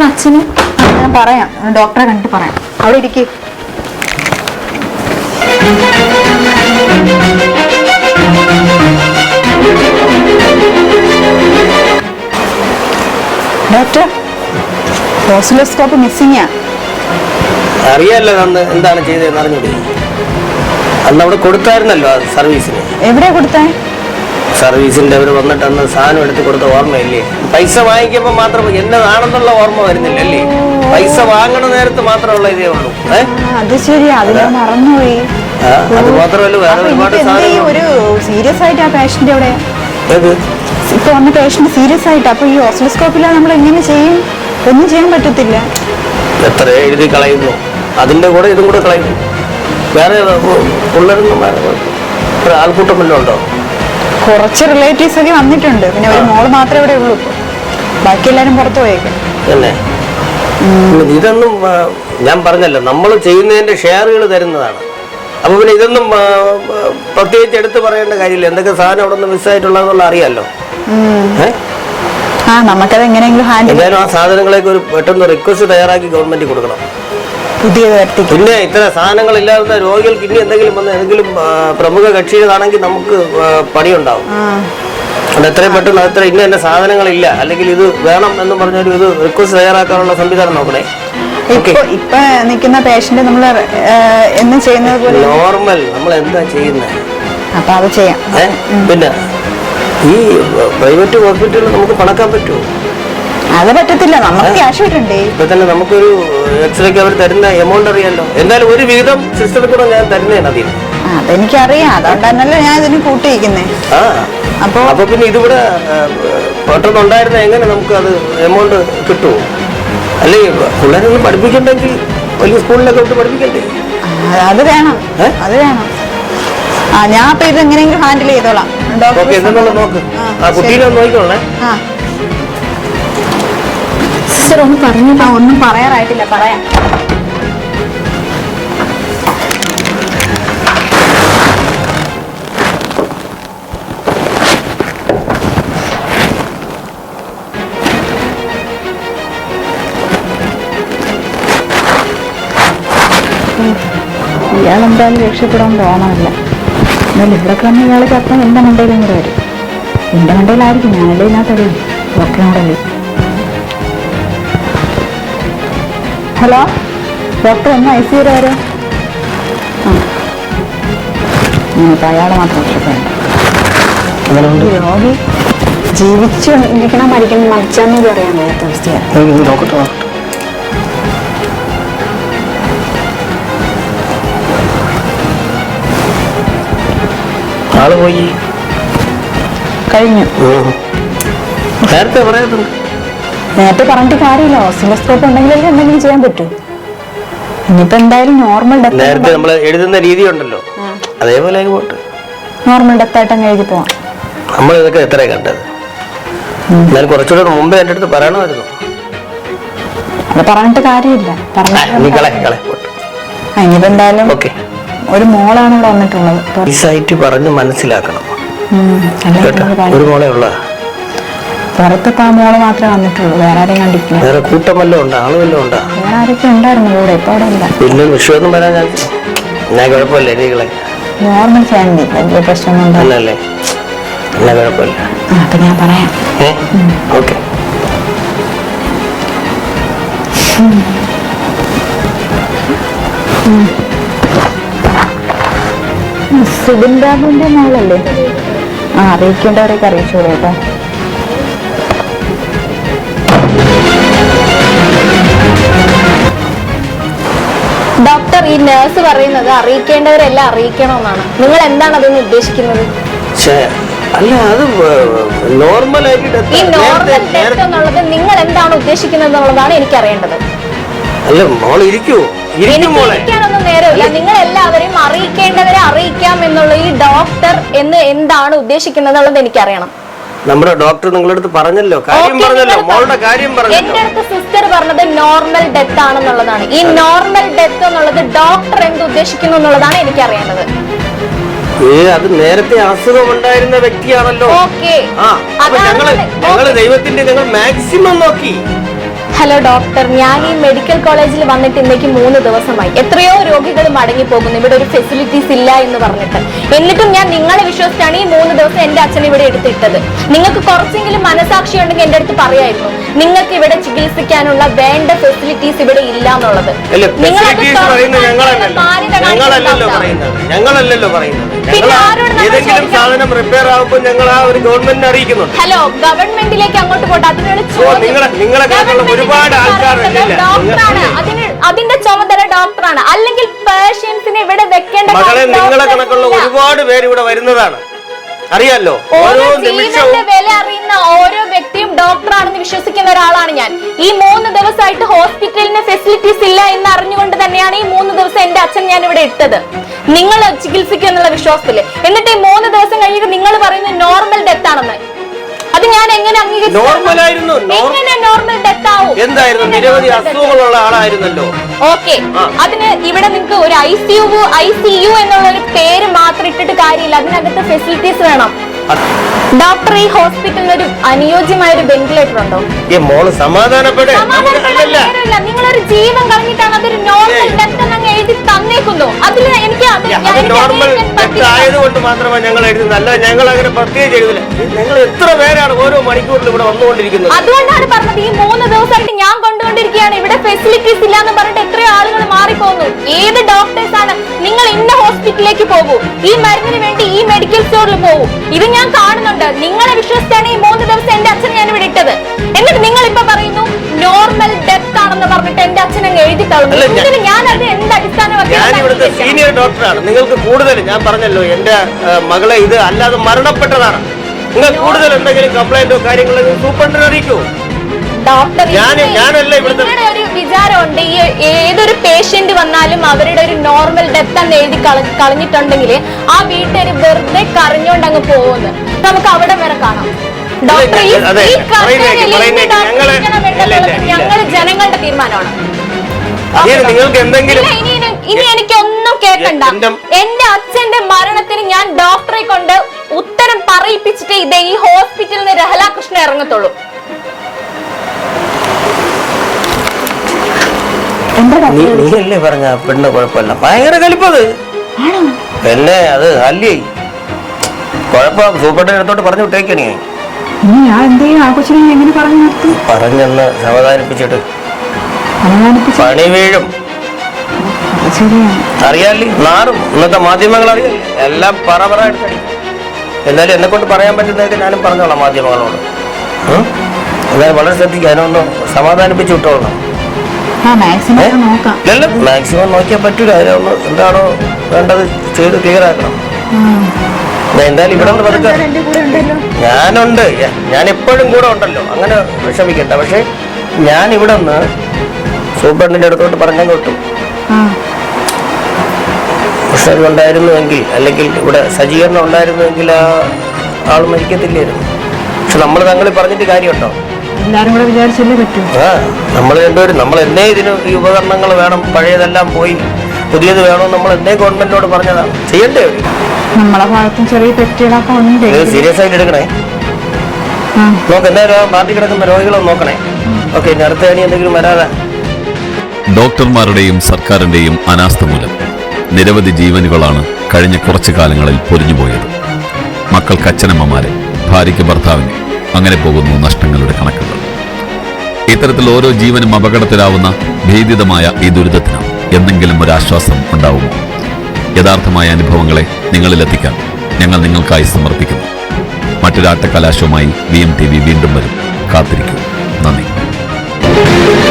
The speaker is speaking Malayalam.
സിസ്റ്റർ അച്ഛന്? ഞാൻ പറയാം. ഡോക്ടറെ കണ്ടിട്ട് പറയാം. അവിടെ ഇരിക്കേ. ഡോക്ടർ ഓസിലോസ്കോപ്പ് മിസ്സിങ്ങാ അറിയാലോ അന്ന് എന്താണ് ചെയ്തതെന്ന് അറിഞ്ഞൂടെ? അന്ന് അവിടെ കൊടുത്തായിരുന്നല്ലോ സർവീസിന്. എവിടെയാ കൊടുത്തേ? സർവീസിന്റെ അവർ വന്നിട്ട് അന്ന് സാധനം എടുത്ത് കൊടുത്ത ഓർമ്മയില്ലേ? പൈസ വാങ്ങിക്കുമ്പോൾ മാത്രം എന്നതാണെന്നുള്ള ഓർമ്മ വരുന്നില്ല അല്ലേ പൈസ വാങ്ങണ നേരത്ത് മാത്രമുള്ള ഇതേ ഉള്ളൂ. അത് ശരി അതിനെ മറന്നുപോയി. അത് മാത്രമല്ല വേറെ ഒരുപാട് ഒരു സീരിയസ് ആയിട്ട് ആ പേഷ്യന്റ് അവിടെ ഇപ്പൊ വന്ന പേഷ്യന്റ് സീരിയസ് ആയിട്ട്. അപ്പൊ ഈ ഓസിലോസ്കോപ്പിലാ നമ്മൾ എങ്ങനെ ചെയ്യും? ഒന്നും ചെയ്യാൻ പറ്റത്തില്ല. എത്ര എഴുതി കളയുന്നു. അതിന്റെ കൂടെ ഇതും കൂടെ കളയുന്നു. വേറെ പിള്ളേരൊന്നും വേറെ ഒരു ആൾക്കൂട്ടം വല്ലതും ഉണ്ടോ? കുറച്ച് റിലേറ്റീവ്സ് ഒക്കെ വന്നിട്ടുണ്ട്. പിന്നെ ഒരു മോൾ മാത്രമേ ഇവിടെ ഉള്ളൂ. ബാക്കി എല്ലാരും പുറത്തു പോയേക്കും തന്നെ. ഇതൊന്നും ഞാൻ പറഞ്ഞല്ലോ നമ്മൾ ചെയ്യുന്നതിന്റെ ഷെയറുകൾ തരുന്നതാണ്. അപ്പൊ പിന്നെ ഇതൊന്നും പ്രത്യേകിച്ച് എടുത്ത് പറയേണ്ട കാര്യമില്ല. എന്തൊക്കെ സാധനം അവിടെ നിന്ന് മിസ്സായിട്ടുള്ളതെന്നുള്ള അറിയാലോ. ഏഹ് ആ നമുക്കത് എങ്ങനെയെങ്കിലും ഹാൻഡിൽ ആ സാധനങ്ങളൊക്കെ ഒരു പെട്ടെന്ന് റിക്വസ്റ്റ് തയ്യാറാക്കി ഗവൺമെന്റ് കൊടുക്കണം. പുതിയ തരത്തിൽ പിന്നെ ഇത്ര സാധനങ്ങൾ ഇല്ലാത്ത രോഗികൾക്ക് ഇനി എന്തെങ്കിലും വന്ന് ഏതെങ്കിലും പ്രമുഖ കക്ഷികളാണെങ്കിൽ നമുക്ക് പണി പണിയുണ്ടാവും. അത് എത്രയും പെട്ടെന്ന് അത്ര ഇന്ന എന്റെ സാധനങ്ങളില്ല. അല്ലെങ്കിൽ ഇത് വേണം എന്ന് പറഞ്ഞൊരു ഇത് റിക്വസ്റ്റ് തയ്യാറാക്കാനുള്ള സംവിധാനം നോക്കണേ. ഇപ്പൊ നിൽക്കുന്ന പേഷ്യന്റ് നമ്മൾ എന്നും ചെയ്യുന്നത് പോലെ നോർമൽ നമ്മൾ എന്താ ചെയ്യുന്നത് അപ്പൊ അത് ചെയ്യാം. പിന്നെ ഈ പ്രൈവറ്റ് ഹോസ്പിറ്റലിൽ നമുക്ക് പണക്കാൻ പറ്റുമോ? അത് പറ്റത്തില്ല. നമുക്ക് ക്യാഷ് കിട്ടണ്ടേ? ഇപ്പൊ തന്നെ നമുക്കൊരു എക്സ്റേക്ക് അവർ തരുന്ന എമൗണ്ട് അറിയാലോ. എന്നാലും ഒരു വിഹിതം സിസ്റ്റത്തിൽ കൂടെ ഞാൻ തരുന്നതാണ് അതിന് അതെനിക്കറിയാം. അതുകൊണ്ടാണല്ലോ ഞാൻ ഇതിന് കൂട്ടിയിരിക്കുന്നേ. അപ്പൊ അപ്പൊ പിന്നെ ഇതിവിടെ പെട്ടെന്ന് ഉണ്ടായിരുന്ന എങ്ങനെ നമുക്ക് അത് എമൗണ്ട് കിട്ടുമോ അല്ലെങ്കിൽ പിള്ളേരൊന്നും പഠിപ്പിക്കണ്ടെങ്കിൽ വലിയ സ്കൂളിലൊക്കെ വിട്ട് പഠിപ്പിക്കണ്ടേ? അത് വേണം. അത് വേണം. ആ ഞാൻ അപ്പൊ ഇത് എങ്ങനെയെങ്കിലും ഹാൻഡിൽ ചെയ്തോളാം. ഡോക്ടർ നോക്ക്. ആ, കുട്ടീനെ നോക്കിക്കോളേ ആ ഒന്നും ഒന്ന് പറഞ്ഞു ആ, ഒന്നും പറയാറായിട്ടില്ല പറയാം. ഇയാൾ എന്തായാലും രക്ഷപ്പെടാൻ തോന്നണില്ല എന്നാലും ഇവിടെ കിടന്ന് ഇയാൾ ചത്തം എന്റെ മണ്ടയിലും കൂടെ വരും? എന്റെ മണ്ടയിലായിരിക്കും ഞാനല്ലേ ഇതിനകത്ത് ഒക്കെ കൂടെ വരും ഹലോ? ഡോക്ടർ ഒന്ന് ഐ സി വരെ വരാം? ആ. ഇനിയിപ്പോൾ അയാളെ മാത്രം രക്ഷപ്പെടണ്ട. രോഗി ജീവിച്ചു ഇരിക്കണം മരിക്കണം മരിച്ചാന്ന് പറയാൻ വയ്യാത്ത അവസ്ഥയാണ് നോക്കട്ടെ നോക്കട്ടെ ആൾ പോയി. കഴിഞ്ഞു. നേരത്തെ പറയുന്നുണ്ട് നേരത്തെ പറഞ്ഞിട്ട് കാര്യമില്ല. ഓസിലോസ്കോപ്പ് ഉണ്ടെങ്കിലല്ലേ എന്തെങ്കിലും ചെയ്യാൻ പറ്റൂ. ഇനിയിപ്പോ എന്തായാലും നോർമൽ നേരത്തെ ഡെത്ത് നമ്മൾ എഴുതുന്ന രീതി ഉണ്ടല്ലോ അതേപോലെ അങ്ങ് പോട്ടെ. നോർമൽ ഡെത്ത് ആയിട്ട് അങ്ങ് എഴുതി പോവാം. നമ്മൾ ഇതൊക്കെ എത്ര കണ്ടത്? ഞാൻ കുറച്ചുകൂടെ മുമ്പേ എന്റെ അടുത്ത് പറയണമായിരുന്നു. അത് പറഞ്ഞിട്ട് കാര്യമില്ല. ഇനിയിപ്പോ എന്തായാലും ഒരു മോളാണ് ഇവിടെ വന്നിട്ടുള്ളത്. പറഞ്ഞു മനസ്സിലാക്കണം. ഒരു മോളെ ഉള്ള. പുറത്തിപ്പോ ആ മോൾ മാത്രമേ വന്നിട്ടുള്ളൂ. വേറെ ആരെയും കണ്ടിട്ടില്ല. വേറെ കൂട്ടം വല്ലതും ഉണ്ടോ? ആൾ വല്ലതും ഉണ്ടോ? വേറെ ആരൊക്കെ ഉണ്ടായിരുന്നു കൂടെ? ഇപ്പൊ അവിടെ ഇല്ല പിന്നെ വിഷയമൊന്നും വരാൻ ഞാൻ ഞാൻ കുഴപ്പമില്ല നീകളെ നോർമൽ ഫാമിലി. വലിയ പ്രശ്നമൊന്നും ഉണ്ടാവില്ല എന്നാ കുഴപ്പമില്ല. ആ, അപ്പൊ ഞാൻ പറയാം. ഏ? ഓക്കെ. സുബിൻ ബാബുവിന്റെ മോളല്ലേ? ആ അറിയിക്കേണ്ടവരൊക്കെ അറിയിച്ചോളൂ കേട്ടോ. ഡോക്ടർ ഈ നേഴ്സ് പറയുന്നത് അറിയിക്കേണ്ടവരെല്ലാം അറിയിക്കണമെന്നാണ്. നിങ്ങൾ എന്താണ് അതൊന്ന് ഉദ്ദേശിക്കുന്നത്? അല്ല അത് നോർമലായിട്ട് ഈ നോർമൽ ഡെത്ത് എന്നുള്ളത് നിങ്ങൾ എന്താണ് ഉദ്ദേശിക്കുന്നത് എന്നുള്ളതാണ് എനിക്ക് അറിയേണ്ടത് അല്ല മോൾ ഇരിക്കൂ. ഇരിക്കാനൊന്നും നേരമില്ല. നിങ്ങൾ എല്ലാവരെയും അറിയിക്കേണ്ടവരെ അറിയിക്കാം എന്നുള്ള ഈ ഡോക്ടർ എന്ന് എന്താണ് ഉദ്ദേശിക്കുന്നത് എന്നുള്ളത് എനിക്കറിയണം. നമ്മുടെ ഡോക്ടർ നിങ്ങളടുത്ത് പറഞ്ഞല്ലോ കാര്യം പറഞ്ഞല്ലോ മോളുടെ കാര്യം എന്റെ പറഞ്ഞല്ലോ. അടുത്ത് സിസ്റ്റർ പറഞ്ഞത് നോർമൽ ഡെത്ത് ആണെന്നുള്ളതാണ്. ഈ നോർമൽ ഡെത്ത് എന്നുള്ളത് ഡോക്ടർ എന്ത് ഉദ്ദേശിക്കുന്നു എന്നുള്ളതാണ് എനിക്ക് അറിയേണ്ടത് ഏ അത് നേരത്തെ അസുഖം ഉണ്ടായിരുന്ന വ്യക്തിയാണല്ലോ. ഓക്കെ ആ അപ്പൊ ഞങ്ങൾ ഞങ്ങൾ ദൈവത്തിന്റെ ഞങ്ങൾ മാക്സിമം നോക്കി. Hello doctor. ഞാൻ ഈ മെഡിക്കൽ കോളേജിൽ വന്നിട്ട് ഇന്നേക്ക് മൂന്ന് ദിവസമായി. എത്രയോ രോഗികൾ മടങ്ങി പോകുന്നു ഇവിടെ ഒരു ഫെസിലിറ്റീസ് ഇല്ല എന്ന് പറഞ്ഞിട്ട്. എന്നിട്ടും ഞാൻ നിങ്ങളെ വിശ്വസിച്ചാണ് ഈ മൂന്ന് ദിവസം എന്റെ അച്ഛൻ ഇവിടെ എടുത്തിട്ടത്. നിങ്ങൾക്ക് കുറച്ചെങ്കിലും മനസാക്ഷി ഉണ്ടെങ്കിൽ എന്റെ അടുത്ത് പറയായിരുന്നു. നിങ്ങൾക്ക് ഇവിടെ ചികിത്സിക്കാനുള്ള വേണ്ട ഫെസിലിറ്റീസ് ഇവിടെ ഇല്ല എന്നുള്ളത്. ഹലോ ഗവൺമെന്റിലേക്ക് അങ്ങോട്ട് പോട്ടെ. അതിനൊരു ഒരുപാട് അതിന്റെ ചുമതല ഡോക്ടറാണ് അല്ലെങ്കിൽ പേഷ്യൻസിനെ ഇവിടെ വെക്കേണ്ട മകളെ നിങ്ങളെ കണക്കുള്ള ഒരുപാട് പേര് ഇവിടെ വരുന്നതാണ്. അറിയാലോ? ഓരോ ജീവന്റെ വില അറിയുന്ന ഓരോ വ്യക്തിയും ഡോക്ടറാണെന്ന് വിശ്വസിക്കുന്ന ഒരാളാണ് ഞാൻ. ഈ മൂന്ന് ദിവസമായിട്ട് ഹോസ്പിറ്റലിന് ഫെസിലിറ്റീസ് ഇല്ല എന്ന് അറിഞ്ഞുകൊണ്ട് തന്നെയാണ് ഈ മൂന്ന് ദിവസം എന്റെ അച്ഛൻ ഞാൻ ഇവിടെ ഇട്ടത്. നിങ്ങൾ ചികിത്സിക്കും എന്നുള്ള വിശ്വാസത്തിൽ. എന്നിട്ട് ഈ മൂന്ന് ദിവസം കഴിഞ്ഞിട്ട് നിങ്ങൾ പറയുന്നത് നോർമൽ ഡെത്ത് ആണെന്ന്. ആവും. എന്തായിരുന്നു? നിരവധി? അസുഖങ്ങളുള്ള ആളായിരുന്നല്ലോ. ഓക്കെ. അതിന് ഇവിടെ നിങ്ങൾക്ക് ഒരു I C U I C U എന്നുള്ള ഒരു പേര് മാത്രം ഇട്ടിട്ട് കാര്യമില്ല. അതിനകത്ത് ഫെസിലിറ്റീസ് വേണം. ഡോക്ടർ ഈ ഹോസ്പിറ്റലിന് ഒരു അനുയോജ്യമായ ഒരു വെന്റിലേറ്റർ ഉണ്ടോ? മോൾ സമാധാനപ്പെടെ. നിങ്ങളൊരു ജീവൻ കളഞ്ഞിട്ടാണ് അതൊരു നോർമൽ. ഡെത്ത് അങ്ങ് എഴുതി തന്നേക്കുന്നു. അതിൽ എനിക്ക് നോർമൽ. ആയതുകൊണ്ട് മാത്രമാണ് ഞങ്ങൾ എഴുതുന്നത് അല്ല ഞങ്ങൾ അങ്ങനെ പ്രത്യേകിച്ച് എഴുതില്ല. ഞങ്ങൾ എത്ര പേരാണ് ഓരോ മണിക്കൂറിൽ ഇവിടെ വന്നുകൊണ്ടിരിക്കുന്നത്? അതുകൊണ്ടാണ് പറഞ്ഞത് ഈ മൂന്ന് ദിവസമായിട്ട് ഞാൻ കൊണ്ടുകൊണ്ടിരിക്കുകയാണ്. ഇവിടെ ഫെസിലിറ്റീസ് ഇല്ല എന്ന് പറഞ്ഞിട്ട് എത്രയോ ആളുകൾ മാറിപ്പോകുന്നു. ഏത് ഡോക്ടേഴ്സ് ആണ് നിങ്ങൾ ഇന്ന ഹോസ്പിറ്റലിലേക്ക് പോകൂ? ഈ മരുന്നിന് വേണ്ടി ഈ മെഡിക്കൽ സ്റ്റോറിൽ പോകൂ. ഇത് ഞാൻ കാണുന്നുണ്ട്. നിങ്ങളെ വിശ്വസിച്ചാണ് ഈ മൂന്ന് ദിവസം എന്റെ അച്ഛൻ ഞാൻ ഇവിടെ ഇട്ടത്. എന്നിട്ട് നിങ്ങൾ ഇപ്പൊ പറയുന്നു നോർമൽ ഡെത്ത് ആണെന്ന് പറഞ്ഞിട്ട് എന്റെ അച്ഛൻ അങ്ങ് എഴുതി തള്ളുന്നു ഞാൻ- അത് എന്ത് ഞാൻ ഇവിടുത്തെ അടിസ്ഥാനം സീനിയർ ഡോക്ടറാണ് നിങ്ങൾക്ക് കൂടുതൽ ഞാൻ പറഞ്ഞല്ലോ എന്റെ മകളെ ഇത് അല്ലാതെ മരണപ്പെട്ടതാണ്. നിങ്ങൾ കൂടുതൽ എന്തെങ്കിലും കംപ്ലൈന്റോ കാര്യങ്ങളോ സൂപ്രണ്ടിനെ അറിയിക്കൂ ഡോക്ടർ നിങ്ങളുടെ ഒരു വിചാരമുണ്ട്. ഈ ഏതൊരു പേഷ്യന്റ് വന്നാലും അവരുടെ ഒരു നോർമൽ ഡെത്ത് എന്ന് എഴുതി കള- കളഞ്ഞിട്ടുണ്ടെങ്കിൽ ആ വീട്ടുകാർ വെറുതെ കരഞ്ഞോണ്ട് അങ്ങ് പോകുന്നു. നമുക്ക് അവിടെ വരെ കാണാം. ഡോക്ടർ. ഞങ്ങൾ ജനങ്ങളുടെ തീരുമാനമാണ്. നിങ്ങൾക്ക് എന്തെങ്കിലും ഇനി എനിക്ക് ഒന്നും എനിക്കൊന്നും കേൾക്കണ്ട എന്റെ- എന്റെ അച്ഛന്റെ മരണത്തിന് ഞാൻ ഡോക്ടറെ കൊണ്ട് ഉത്തരം പറയിപ്പിച്ചിട്ട് ഇത് ഈ ഹോസ്പിറ്റലിൽ നിന്ന് രഹലാകൃഷ്ണൻ ഇറങ്ങത്തുള്ളൂ. നീ നീയല്ലേ പറഞ്ഞ ആ പെണ്ണ് കുഴപ്പമില്ല? ഭയങ്കര കലിപ്പത്. പിന്നെ അത് അല്ലേ കുഴപ്പം സൂപ്രണ്ടിന്റെ അടുത്തോട്ട് പറഞ്ഞു വിട്ടേക്കണേ ഇനി. ഞാൻ എന്ത് ചെയ്യും ആ കൊച്ചിനെ എങ്ങനെ പറഞ്ഞു നിർത്തും പറഞ്ഞെന്ന് സമാധാനിപ്പിച്ചിട്ട്. പണി വീഴും. അറിയാലേ ശരിയാണ്. അറിയാല്ലേ നാറും ഇന്നത്തെ മാധ്യമങ്ങൾ അറിയാം എല്ലാം പറ പറ എടുത്തടിക്കും എന്നാലും എന്നെ കൊണ്ട് പറയാൻ പറ്റുന്നതൊക്കെ ഞാനും പറഞ്ഞോളാം മാധ്യമങ്ങളോട്. ഉം? എന്നാലും വളരെ ശ്രദ്ധിക്കുക അതിനൊന്ന് സമാധാനിപ്പിച്ച് വിട്ടോളാം മാക്സിമം നോക്കിയാൽ പറ്റൂല. അതിനൊന്ന് എന്താണോ വേണ്ടത് ചെയ്ത് ക്ലിയർ ആക്കണം. എന്തായാലും ഇവിടെ ഒന്ന് പതുക്കെ. ഞാനുണ്ട്. ഞാൻ എപ്പോഴും കൂടെ ഉണ്ടല്ലോ. അങ്ങനെ വിഷമിക്കണ്ട. പക്ഷെ ഞാൻ ഇവിടെ നിന്ന് സൂപ്രണ്ടിന്റെ അടുത്തോട്ട് പറഞ്ഞാൽ കിട്ടും ആ. പ്രശ്നം ഉണ്ടായിരുന്നുവെങ്കിൽ അല്ലെങ്കിൽ ഇവിടെ സജ്ജീകരണം ഉണ്ടായിരുന്നുവെങ്കിൽ ആ ആൾ മരിക്കത്തില്ലായിരുന്നു. പക്ഷെ നമ്മൾ തങ്ങളിൽ പറഞ്ഞിട്ട് കാര്യമുണ്ടോ? എല്ലാരും കൂടെ വിചാരിച്ചല്ലേ പറ്റൂ? നമ്മൾ രണ്ടുപേരും നമ്മൾ എന്നേ ഇതിന് ഈ ഉപകരണങ്ങൾ വേണം പഴയതെല്ലാം പോയി പുതിയത് വേണമെന്ന് നമ്മൾ എന്നേ ഗവൺമെന്റിനോട് പറഞ്ഞതാണ് ചെയ്യണ്ടേ? നമ്മളെ ഭാഗത്തും ചെറിയ തെറ്റുകളൊക്കെ ഉണ്ട് ഇത് സീരിയസ് ആയിട്ട് എടുക്കണേ. നമുക്ക് നോക്ക് എന്തായാലും പാർട്ടി കിടക്കുന്ന രോഗികളെ നോക്കണേ. ഓക്കെ ഇനി അടുത്ത അണി എന്തെങ്കിലും വരാതെ. ഡോക്ടർമാരുടെയും സർക്കാരിന്റെയും അനാസ്ഥ മൂലം നിരവധി ജീവനുകളാണ് കഴിഞ്ഞ കുറച്ചു കാലങ്ങളിൽ പൊരിഞ്ഞുപോയത് മക്കൾക്ക് അച്ഛനമ്മമാരെ ഭാര്യയ്ക്ക് ഭർത്താവിനെ അങ്ങനെ പോകുന്നു നഷ്ടങ്ങളുടെ കണക്കുകൾ. ഇത്തരത്തിൽ ഓരോ ജീവനും അപകടത്തിലാവുന്ന ഭീതിതമായ ഈ ദുരിതത്തിന് എന്തെങ്കിലും ഒരു ആശ്വാസം ഉണ്ടാവുമോ? യഥാർത്ഥമായ അനുഭവങ്ങളെ നിങ്ങളിലെത്തിക്കാൻ ഞങ്ങൾ നിങ്ങൾക്കായി സമർപ്പിക്കുന്നു. മറ്റൊരാട്ട കലാശവുമായി വി എം ടി വി വീണ്ടും വരും. കാത്തിരിക്കും. നന്ദി.